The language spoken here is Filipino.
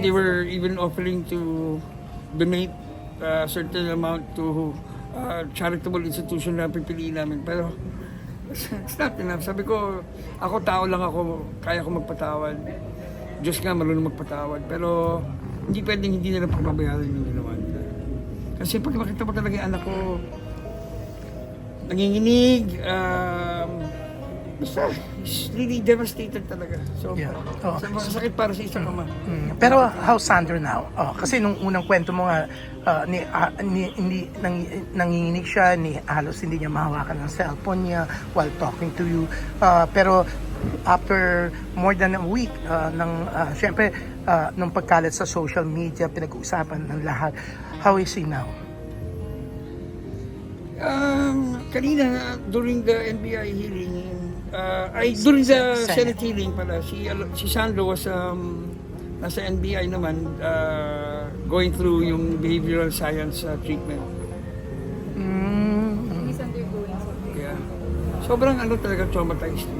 They were even offering to donate a certain amount to uh, charitable institution na pipiliin namin. Pero it's not enough. Sabi ko, ako tao lang ako, kaya ko magpatawad. Diyos nga marunong magpatawad. Pero hindi pwedeng hindi nila pagbabayaran yung ginawa nila. Kasi pag makita mo talaga yung anak ko, nanginginig, um, basta, it's really devastated talaga. So, Yeah. Oh. sa masakit para sa isang ama. Mm, Pero how's Sandro now? Oh, kasi nung unang kwento mo nga, ah, ni, ah, ni, hindi, nang, nanginginig siya, ni, halos hindi niya mahawakan ng cellphone niya while talking to you. Ah, pero after more than a week, ah, ng, ah, syempre, ah, nung pagkalat sa social media, pinag-uusapan ng lahat, how is he now? Kanina, during the NBI hearing, uh, ay, during the Senate. Senate hearing pala, si, si Sandro was um, nasa NBI naman, uh, going through yung behavioral science uh, treatment. Mm, He's undergoing something. Kaya, sobrang ano talaga traumatized.